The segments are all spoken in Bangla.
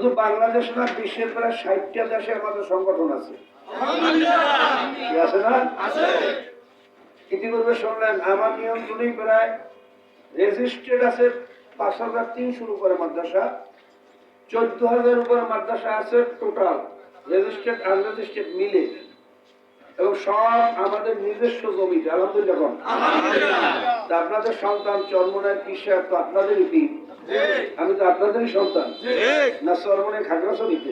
শুধু বাংলাদেশ না বিশ্বের প্রায় ষাটটা দেশে আমাদের সংগঠন আছে। কি আছে না? ইতিপূর্বে শুনলেন আমার নিয়ন্ত্রণেই প্রায় রেজিস্টার্ড আছে পাঁচ হাজার তিনশোর উপরে মাদ্রাসা চোদ্দ হাজার উপরে মাদ্রাসা আছে টোটাল রেজিস্টার্ড আনরেজিস্টার্ড মিলে। এবং সব আমাদের নিজস্ব জমিতে আলহামদুলিল্লাহ আপনাদের সন্তান চর্মনের পিসাব তো আপনাদেরই আমি তো আপনাদেরই সন্তান। না চর্মনের খাগড়াছড়িতে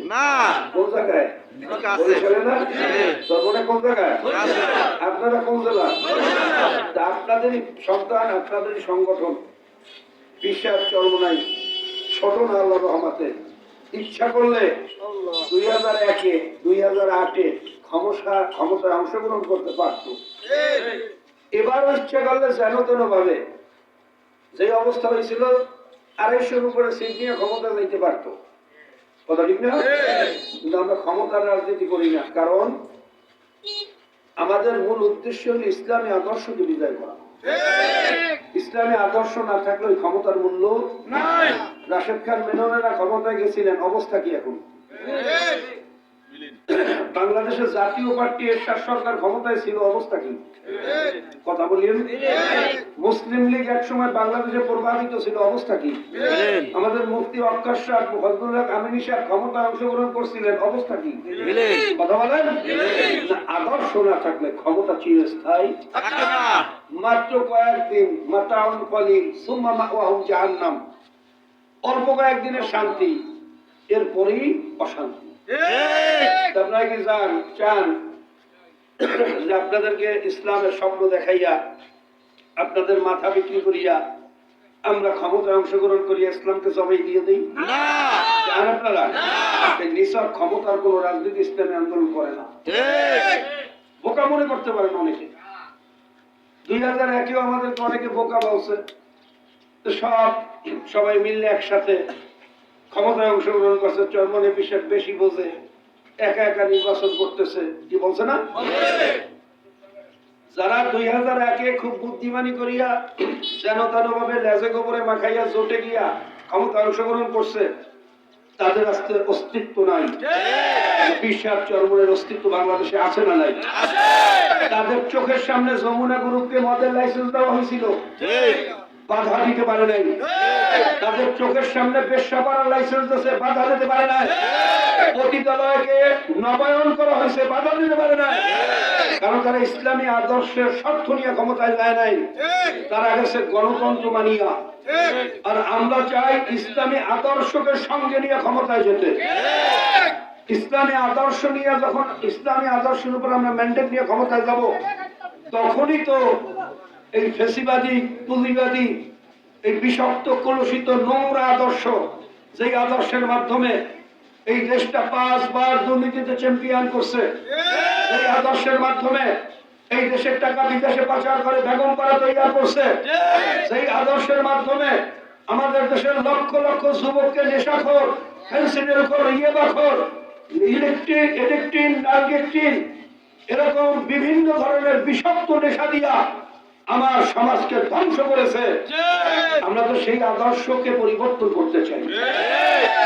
কোন জায়গায়? চর্মনে আপনারা কোন জেলা? আপনাদেরই সন্তান আপনাদেরই সংগঠন। পিসাব চর্মনাই ছোট না আল্লাহ রহমাতে? ইচ্ছা করলে দুই হাজার একে দুই হাজার আটে ক্ষমতা ক্ষমতায় অংশগ্রহণ করতে পারত। এবারও ইচ্ছা করলে যেন তেন ভাবে যে অবস্থা হয়েছিল আড়াইশোর উপরে সিট নিয়ে ক্ষমতা যাইতে পারত। কথা ঠিক না? কিন্তু আমরা ক্ষমতার রাজনীতি করি না কারণ আমাদের মূল উদ্দেশ্য হল ইসলামী আদর্শকে বিদায় করা। ইসলামী আদর্শ না থাকলে ওই ক্ষমতার মূল্য রাশেদ খান মেননেরা ক্ষমতায় গেছিলেন অবস্থা কি এখন? বাংলাদেশের জাতীয় পার্টি এরশাদ সরকার ক্ষমতায় ছিল অবস্থা কি? কথা বলিয়েন। মুসলিম লীগ একসময় বাংলাদেশে প্রভাবিত ছিল অবস্থা কি? আমাদের মুফতি অক্কার সাহেব ফজলুল্লাহ আমিনী সাহেব ক্ষমতায় অংশগ্রহণ করছিলেন অবস্থা কি? কথা বলেন। আদর্শ না থাকলে ক্ষমতা চিরস্থায়ী? মাত্র কয়েকদিন মাতাউন কলিল সুম্মা মাওয়াহুম জাহান্নাম। অল্প কয়েকদিনের শান্তি এরপরেই অশান্তি। আপনারা কি চান চান যে আপনাদেরকে ইসলামের স্বপ্ন দেখাইয়া আপনাদের মাথা বিক্রি করিয়া আমরা ক্ষমতায় অংশগ্রহণ করিয়া ইসলামকে জবাই দিয়ে দিই? চান আপনারা? নিছক ক্ষমতার কোন রাজনীতি ইসলামী আন্দোলন করে না। বোকা মনে করতে পারেন অনেকে। দুই হাজার একেও আমাদেরকে অনেকে বোকা বলছে। সব সবাই মিললে একসাথে ক্ষমতায় অংশগ্রহণ করছে চরমনে পিসের বেশি বোঝে একা একা নির্বাচন করতেছে কি বলছে না? যারা দুই হাজার একে খুব বুদ্ধিমানি করিয়া যেন ভাবে লেজে গোবরে মাখাইয়া জোটে গিয়া ক্ষমতা অংশগ্রহণ করছে তাদের আস্তে অস্তিত্ব নাই। বিশ্বাস চরমনের অস্তিত্ব বাংলাদেশে আছে না নাই? তাদের চোখের সামনে যমুনা গ্রুপকে মদের লাইসেন্স দেওয়া হয়েছিল। বাধা দিতে পারে নাই। তাদের চোখের সামনে পেশা করার লাইসেন্স দিয়েছে বাধা দিতে পারে নাই। পতিতালয়কে নবায়ন করা হয়েছে বাধা দিতে পারে নাই। কারণ তারা ইসলামী আদর্শের স্বার্থ নিয়ে ক্ষমতায় যায় নাই। তারা গেছে গণতন্ত্র মানিয়া। আর আমরা চাই ইসলামী আদর্শকে সঙ্গে নিয়ে ক্ষমতায় যেতে। ইসলামী আদর্শ নিয়ে যখন ইসলামী আদর্শের উপর আমরা ম্যান্ডেট নিয়ে ক্ষমতায় যাব তখনই তো এই ফেসিবাদী, পুঁজিবাদী, এই বিষাক্ত, কলুষিত, নোংরা আদর্শ, যেই আদর্শের মাধ্যমে এই দেশটা পাঁচবার দুর্নীতিতে চ্যাম্পিয়ন করছে এই আদর্শের মাধ্যমে এই দেশের টাকা বিদেশে পাচার করে বেগম পাড়া তৈরি করছে সেই আদর্শের মাধ্যমে আমাদের দেশের লক্ষ লক্ষ যুবককে নেশাখোর ফেন্সিনের উপর ইয়েবাখোর ইলেকট্রিক ইলেকট্রিন নার্গেট্রিন এরকম বিভিন্ন ধরনের বিষাক্ত নেশা দিয়া আমার সমাজকে ধ্বংস করেছে। আমরা তো সেই আদর্শকে পরিবর্তন করতে চাই।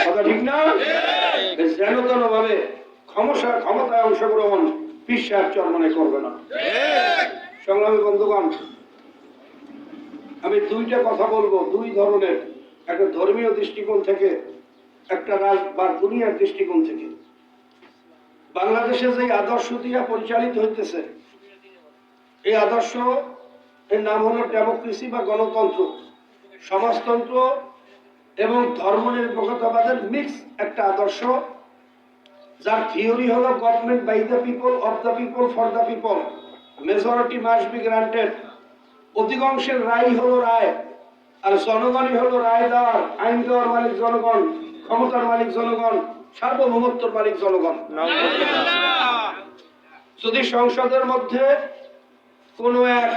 কথা ঠিক না? যেন তেন ভাবে ক্ষমতা ক্ষমতায় অংশগ্রহণ বিশ্বাস চর্মনে করবে না। সংগ্রামী বন্ধুগণ আমি দুইটা কথা বলব দুই ধরনের। একটা ধর্মীয় দৃষ্টিকোণ থেকে একটা রাজ বা দুনিয়ার দৃষ্টিকোণ থেকে। বাংলাদেশে যে আদর্শ দিয়া পরিচালিত হইতেছে এই আদর্শ এর নাম হলো ডেমোক্রেসি বা গণতন্ত্র। সমাজতন্ত্র এবং ধর্মনিরপেক্ষতাবাদের মিক্স একটা আদর্শ যার থিওরি হলো government by the people of the people for the people majority must be granted অধিকাংশের রায় হলো রায় আর জনগণই হলো রায় দেওয়ার আইন দেওয়ার মালিক জনগণ ক্ষমতার মালিক জনগণ সার্বভৌমত্বর মালিক জনগণ। যদি সংসদের মধ্যে কোনো এক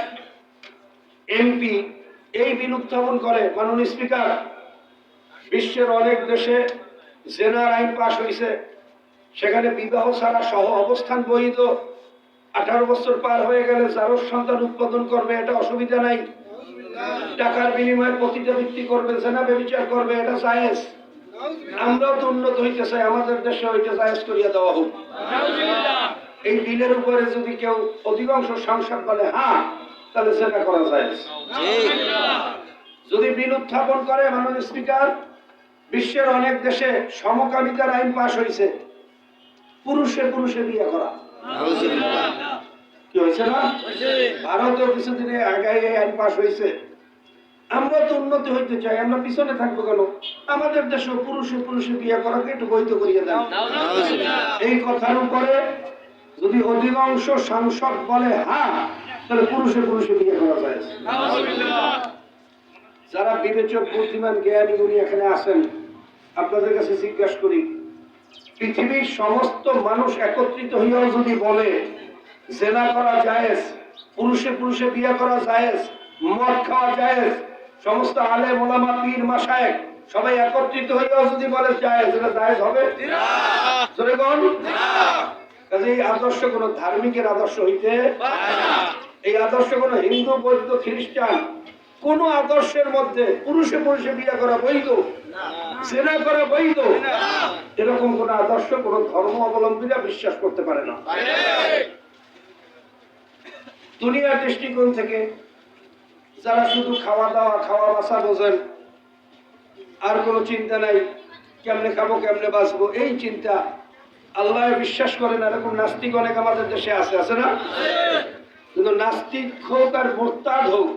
এমপি এই বিল উত্থাপন করে মাননীয় স্পিকার। বিশ্বের অনেক দেশে জেনার আইন পাশ হয়েছে সেখানে বিবাহ ছাড়া সহ অবস্থান বৈধ আঠারো বছর পার হয়ে গেলে যারও সন্তান উৎপাদন করবে এটা অসুবিধা নাই। টাকার বিনিময়ে প্রতিটা ভিত্তি করবে জেনা বেবিচার করবে এটা জায়েজ। আমরাও তো উন্নত হইতে চাই আমাদের দেশে ওইটা জায়েজ করিয়া দেওয়া হোক। এই বিলের উপরে যদি কেউ অধিকাংশ সাংসদ বলে হ্যাঁ তাহলে সেটা করা যায়। যদি বিল উত্থাপন করে মাননীয় স্পিকার বিশ্বের অনেক দেশে সমকামিতার আইন পাশ হয়েছে। পুরুষে পুরুষে বিয়ে করা। কি হয়েছে না? ভারতেও কিছুদিনে আগে এই আইন পাশ হয়েছে। আমরা তো উন্নতি হইতে চাই আমরা পিছনে থাকব কেন? আমাদের দেশে পুরুষে পুরুষে বিয়ে করাকে একটু বৈধ করিয়ে দেন। এই কথার উপরে যদি অধিকাংশ সাংসদ বলে হ্যাঁ তাহলে পুরুষে পুরুষে বিয়ে করা যায়। যারা বিবেচক বুদ্ধিমান জ্ঞানী উনি এখানে আসেন আপনাদের কাছে জিজ্ঞাসা করি পৃথিবীর সমস্ত মানুষ একত্রিত হইয়াও যদি বলে জেনা করা জায়েজ পুরুষে পুরুষে বিয়ে করা জায়েজ মদ খাওয়া জায়েজ সমস্ত আলে মোলামা পীর মাসায়েক সবাই একত্রিত হইয়াও যদি বলে জায়েজ এটা জায়েজ হবে? কাজে এই আদর্শ কোন ধার্মিকের আদর্শ হইতে এই আদর্শ কোন হিন্দু, বৌদ্ধ, খ্রিস্টান, কোন আদর্শের মধ্যে পুরুষে পুরুষে বিয়ে করা বৈধ, সেনা করা বৈধ, এরকম কোন আদর্শ, কোন ধর্ম অবলম্বীরা বিশ্বাস করতে পারে না। দুনিয়ার দৃষ্টিকোণ থেকে যারা শুধু খাওয়া দাওয়া, খাওয়া বাসা বোঝেন, আর কোনো চিন্তা নাই, কেমনে খাব, কেমনে বাঁচবো, এই চিন্তা আল্লাহ বিশ্বাস করেন, এরকম নাস্তিক অনেক আমাদের দেশে আছে আছে না? কিন্তু নাস্তিক হোক আর মোরতাদ হোক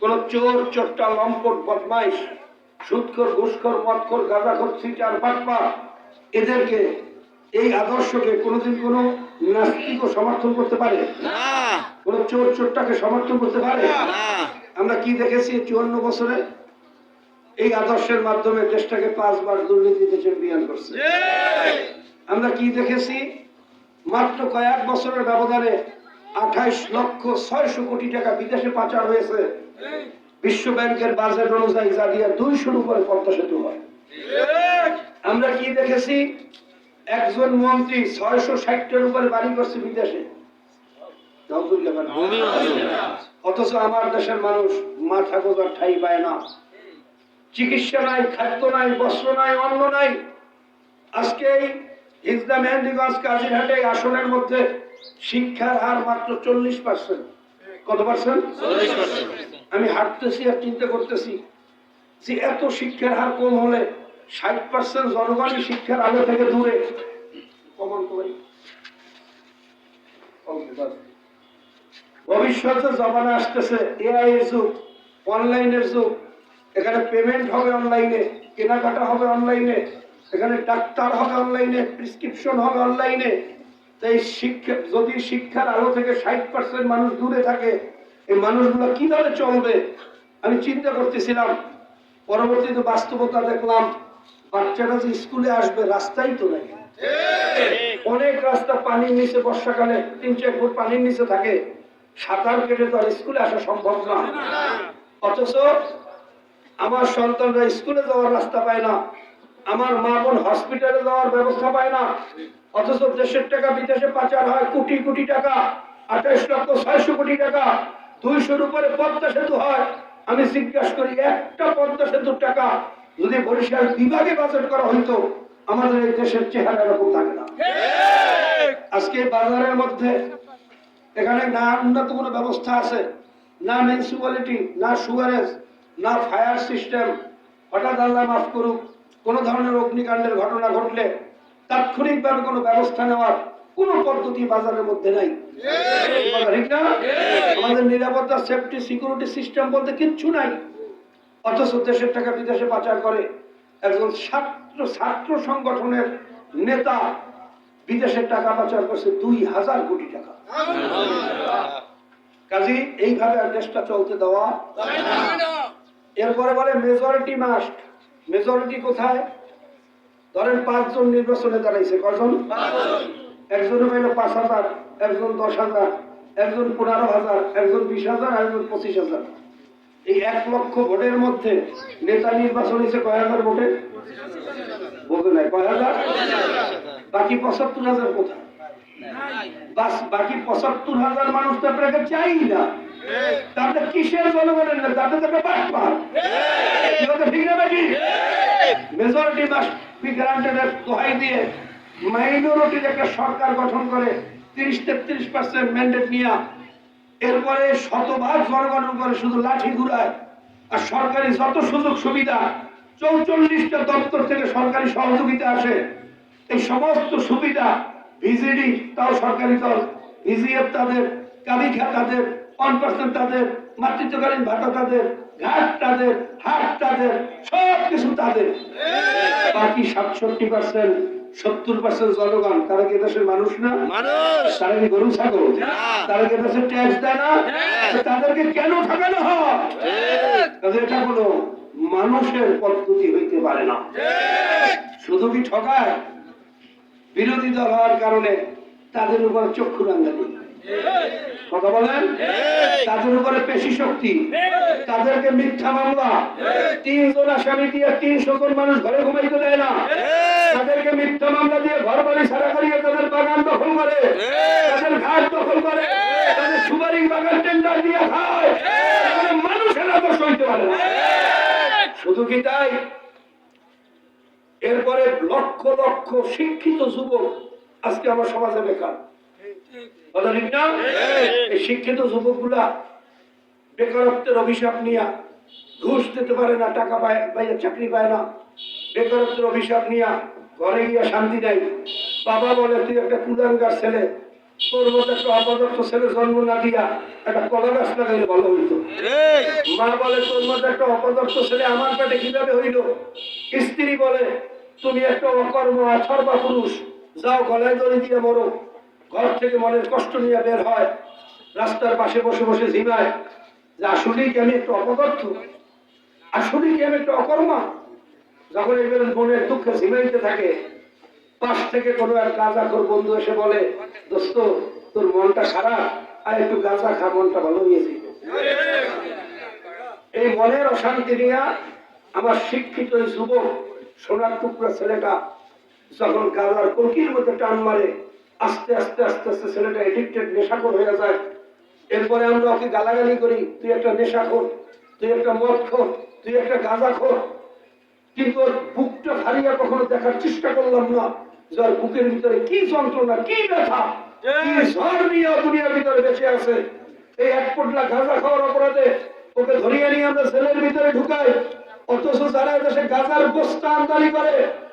কোন চোর চোরটা লম্পট বদমাইশ সুদখোর ঘুষখোর মদখোর গাঁজাখোর সিটার বাটপা এদেরকে এই আদর্শকে কোনোদিন কোনো নাস্তিকও সমর্থন করতে পারে? কোন চোর চোরটাকে সমর্থন করতে পারে? আমরা কি দেখেছি চুয়ান্ন বছরে? এই আদর্শের মাধ্যমে দেশটাকে পাঁচবার দুর্নীতিতে চ্যাম্পিয়ন করছে। আমরা কি দেখেছি? মাত্র কয়েক বছরের ব্যবধানে আঠাইশ লক্ষ ছয়শো কোটি টাকা বিদেশে পাচার হয়েছে। বিশ্ব ব্যাংকের বাজেট অনুযায়ী যা দিয়ে দুইশোর উপরে পদ্মা সেতু হয়। আমরা কি দেখেছি? একজন মন্ত্রী ছয়শো ষাটটার উপরে বাড়ি করছে বিদেশে। অথচ আমার দেশের মানুষ মাথা গোজার ঠাই পায় না। চিকিৎসা নাই খাদ্য নাই বস্ত্র নাই অন্ন নাই। আজকে হিজদা মেহেন্দিগঞ্জ কাজিরহাটে আসনের মধ্যে শিক্ষার হার মাত্র চল্লিশ পার্সেন্ট কত পার্সেন্ট আমি হাঁটতেছি আর চিন্তা করতেছি যে এত শিক্ষার হার কম হলে ষাট পার্সেন্ট জনগণই শিক্ষার আলো থেকে দূরে। কমন করি ভবিষ্যতে জমানা আসতেছে এআই এর যুগ অনলাইনের যুগ এখানে পেমেন্ট হবে অনলাইনে কেনাকাটা হবে অনলাইনে এখানে ডাক্তার হবে অনলাইনে প্রেসক্রিপশন হবে অনলাইনে তাই শিক্ষা, যদি শিক্ষার আলো থেকে ষাট পার্সেন্ট মানুষ দূরে থাকে, এই মানুষগুলো কীভাবে চলবে? আমি চিন্তা করতেছিলাম। পরবর্তীতে বাস্তবতা দেখলাম, বাচ্চারা যে স্কুলে আসবে, রাস্তাই তো নাই। অনেক রাস্তা পানির নিচে বর্ষাকালে, তিন চার ফুট পানির নিচে থাকে। সাঁতার কেটে তো আর স্কুলে আসা সম্ভব না। অথচ আমার সন্তানরা স্কুলে যাওয়ার রাস্তা পায় না। আমার মা বোন হসপিটালে যাওয়ার ব্যবস্থা পায় না। অথচ দেশের টাকা বিদেশে পাচার হয় কোটি কোটি টাকা আঠাইশ লক্ষ ছয়শো কোটি টাকা, দুইশোর উপরে পদ্মা সেতু হয়। আমি জিজ্ঞাসা করি, একটা পদ্মা সেতুর টাকা যদি বরিশাল বিভাগে বাজেট করা হইতো, আমাদের এই দেশের চেহারা এরকম থাকে না। আজকে বাজারের মধ্যে এখানে না উন্নত কোনো ব্যবস্থা আছে, না মিউনিসিপ্যালিটি না সুগারেজ না ফায়ার সিস্টেম হঠাৎ আল্লাহ মাফ করুক, কোন ধরনের অগ্নিকাণ্ডের ঘটনা ঘটলে তাৎক্ষণিকভাবে কোনো ব্যবস্থা নেওয়ার কোনো পদ্ধতি বাজারের মধ্যে নাই। আমাদের নিরাপত্তা সেফটি সিকিউরিটি সিস্টেম বলতে কিচ্ছু নাই। অথচ দেশের টাকা বিদেশে পাচার করে একজন ছাত্র ছাত্র সংগঠনের নেতা বিদেশের টাকা পাচার করছে দুই হাজার কোটি টাকা। কাজী এইভাবে আর দেশটা চলতে দেওয়া এরপরে বলে মেজরিটি মাস্ট মেজরিটি কোথায়? ধরেন পাঁচজন নির্বাচনে দাঁড়াইছে কজন একজন পাইল পাঁচ হাজার একজন দশ হাজার একজন পনেরো হাজার একজন বিশ হাজার একজন পঁচিশ হাজার। এই এক লক্ষ ভোটের মধ্যে নেতা নির্বাচন হয়েছে কয় হাজার ভোটে? বলতে নাই কয় হাজার? বাকি পঁচাত্তর হাজার কোথায়? বাস বাকি পঁচাত্তর হাজার মানুষ তো আপনাকে চাই না। তাহলে কিসের জনগণের না তাদের তো একটা কি? ঠিক না নাকি মেজরিটি বি গ্রান্টেড দোহাই দিয়ে মাইনরিটির একটা সরকার গঠন করে তিরিশ তেত্রিশ পার্সেন্ট ম্যান্ডেট নিয়ে এরপরে শতভাগ জনগণের উপরে শুধু লাঠি ঘুরায় আর সরকারি যত সুযোগ সুবিধা চৌচল্লিশটা দপ্তর থেকে সরকারি সহযোগিতা আসে, এই সমস্ত সুবিধা ভিজিডি, তাও সরকারি দল, ভিজিএফ তাদের কাবিখা তাদের, ওয়ান পার্সেন্ট তাদের, মাতৃত্বকালীন ভাতা তাদের ঘাট তাদের হাট তাদের সব কিছু তাদের বাকি সাতষট্টি পার্সেন্ট সত্তর পার্সেন্ট জনগণ তারা কি দেশের মানুষ না? তারা কি গরু ছাগল? তারা কি দেশের ট্যাক্স দেয় না? তাদেরকে কেন ঠকানো হয়? এটা কোনো মানুষের পদ্ধতি হইতে পারে না। শুধু কি ঠকায়? বিরোধী দল হওয়ার কারণে তাদের উপর চক্ষু রাঙ্গানি কথা বলেন? তাদের উপরে পেশি শক্তি। তাদেরকে মিথ্যা মামলা। তিনজন আসামি দিয়ে তিনশো জন মানুষ ঘরে ঘুমাইতে দেয় না। তাদেরকে মিথ্যা মামলা দিয়ে ঘর বাড়ি সারা করিয়ে তাদের বাগান দখল করে। তাদের ঘাট দখল করে। তাদের সুপারি বাগান টেন্ডার দিয়ে খায়। মানুষের আদর্শ হইতে পারে না। শুধু কি তাই? এরপরে লক্ষ লক্ষ শিক্ষিত যুবক আজকে আমার সমাজে বেকার। কথা ঠিক না? এই শিক্ষিত যুবকগুলা বেকারত্বের অভিশাপ নিয়ে ঘুষ দিতে পারে না টাকা পায় চাকরি পায় না। বেকারত্বের অভিশাপ নিয়ে ঘরে গিয়ে শান্তি নেই। বাবা বলে তুই একটা কুলাঙ্গার ছেলে। তোর মতো একটা অপদার্থ ছেলে জন্ম না দিয়া একটা কলা গাছ লাগাইলে ভালো হইতো। মা বলে তোর মতো একটা অপদার্থ ছেলে আমার পেটে কীভাবে হইল? স্ত্রী বলে তুমি একটা অকর্ম অথর্বা পুরুষ। যাও গলায় দড়ি দিয়ে মরো। ঘর থেকে মনের কষ্ট নিয়ে বের হয়, রাস্তার পাশে বসে বসে ঝিমায় যে আসলেই কি আমি একটু অপদার্থ? আসলেই কি আমি একটু অকর্মা? যখন এবার মনের দুঃখে ঝিমাইতে থাকে, পাশ থেকে কোনো এক গাঁজাখোর বন্ধু এসে বলে, দোস্ত, তোর মনটা খারাপ আর একটু গাঁজা খা, মনটা ভালো হয়ে যাবে। এই মনের অশান্তি নিয়ে আমার শিক্ষিত যুবক, সোনার টুকরা ছেলেটা, যখন গাজার কলকির মধ্যে টান মারে আস্তে আস্তে আস্তে আস্তে ছেলেটা এডিক্টেড নেশাখোর হয়ে যায়। এরপরে আমরা ওকে গালাগালি করি তুই একটা নেশাখোর তুই একটা মদ খোর তুই একটা গাঁজা খোর কিন্তু ওর বুকটা হারিয়ে কখনো দেখার চেষ্টা করলাম না। যে বুকের ভিতরে কি যন্ত্রণা কি ব্যথা কি ঝড় নিয়ে ও দুনিয়ার ভিতরে বেঁচে আছে। এই এক পোটলা গাঁজা খাওয়ার অপরাধে ওকে ধরিয়ে নিয়ে আমরা সেলের ভিতরে ঢুকাই। অথচ যারা দেশে গাঁজার বস্তা আমদানি করে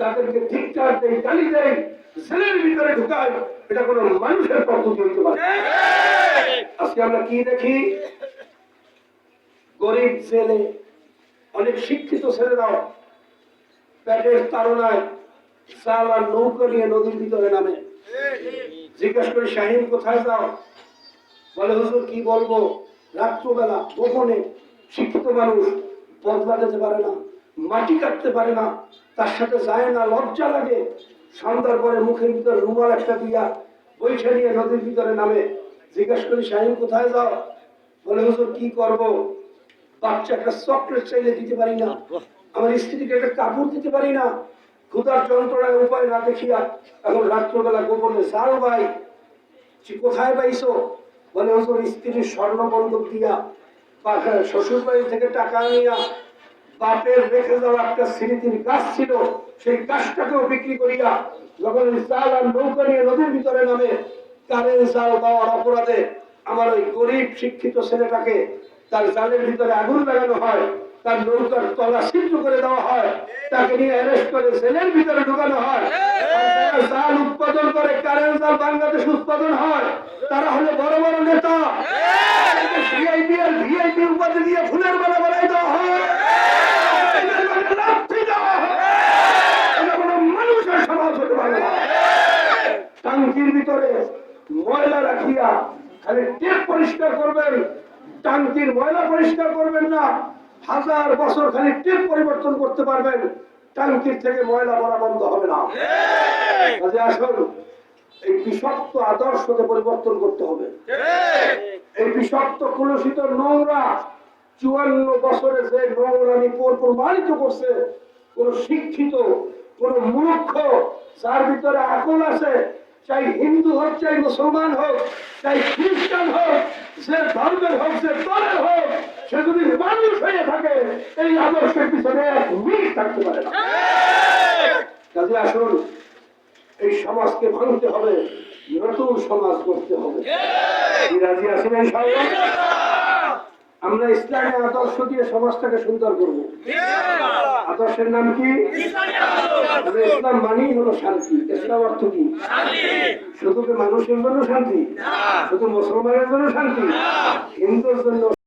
তাদেরকে ধিক্কার দেয় গালি দেয় জেলের ভিতরে ঢুকায়, এটা কোনো মানুষের পদ্ধতি হইতে পারে। আজকে আমরা কি দেখি? গরিব জেলে অনেক শিক্ষিত ছেলেরাও পেটের তাড়নায় চাল আর নৌকা নিয়ে নদীর ভিতরে নামে। জিজ্ঞাসা করি, শাহিন, কোথায় যাও? বলে, হুজুর, কি বলব? রাত্রবেলা গোপনে শিক্ষিত মানুষ বদলা যেতে পারে না, মাটি কাটতে পারে না তার সাথে যায় না, লজ্জা লাগে। সন্ধ্যার পরে মুখের ভিতরে রুমাল একটা দিয়া বৈঠা নিয়ে নদীর ভিতরে নামে। জিজ্ঞাসা করি, শাহিন, কোথায় যাও? বলে, হুজুর, কি করব? বাচ্চা একটা চকলেট চাইলে দিতে পারি না। আমার স্ত্রীকে একটা কাপড় দিতে পারি না। ক্ষুদার যন্ত্রণায় উপায় না দেখিয়া এখন রাত্রবেলা গোপনে সাল ভাই সে কোথায় পাইছো? বলে, হুজুর, স্ত্রীর স্বর্ণ বন্ধক দিয়া শ্বশুর বাড়ি থেকে টাকা নিয়া বাপের রেখে যাওয়া একটা স্মৃতির গাছ ছিল, সেই গাছটাকেও বিক্রি করিয়া যখন জাল আর নৌকা নিয়ে নদীর ভিতরে নামে কারেন্ট জাল দেওয়ার অপরাধে আমার ওই গরিব শিক্ষিত ছেলেটাকে তার জালের ভিতরে আগুন লাগানো হয়, তার নৌকার তলা ছিদ্র করে দেওয়া হয়, তাকে নিয়ে অ্যারেস্ট করে জেলের ভিতরে ঢুকানো হয়। জাল উৎপাদন করে, কারেন্ট জাল বাংলাদেশ উৎপাদন হয়, তারা হলো বড় বড় নেতা। ভিআইপি আর ভিআইপি উপাধি দিয়ে ফুলের মালা বানাই দেওয়া হয় এদের মানে লাথি দেওয়া হয়। এটা কোনো মানুষের সমাজ হতে পারে না টাঙ্কির ভিতরে ময়লা রাখিয়া খালি টেপ পরিষ্কার করবেন, টাঙ্কির ময়লা পরিষ্কার করবেন না, হাজার বছর খালি টেপ পরিবর্তন করতে পারবেন, টাঙ্কির থেকে ময়লা পড়া বন্ধ হবে না। কাজে আসুন, এই বিষাক্ত আদর্শকে পরিবর্তন করতে হবে। এই বিষাক্ত কলুষিত নোংরা চুয়ান্ন বছরে যে নোংরামি পর প্রমাণিত করছে, কোন শিক্ষিত, কোন মূর্খ, যার ভিতরে আকল আছে চাই হিন্দু হোক, চাই মুসলমান হোক, চাই খ্রিস্টান হোক সে ধর্মের হোক সে দলের হোক, সে যদি মানুষ হয়ে থাকে, এই আদর্শের পিছনে এক মিনিট থাকতে পারে কাজে আসুন, এই সমাজকে ভাঙতে হবে, নতুন সমাজ করতে হবে রাজি আছেন? আমরা ইসলামী আদর্শ দিয়ে সমাজটাকে সুন্দর করব। আদর্শের নাম কি? ইসলাম মানেই হলো শান্তি। ইসলাম অর্থ কি? শুধু মানুষের জন্য শান্তি? শুধু মুসলমানের জন্য শান্তি? হিন্দুর জন্য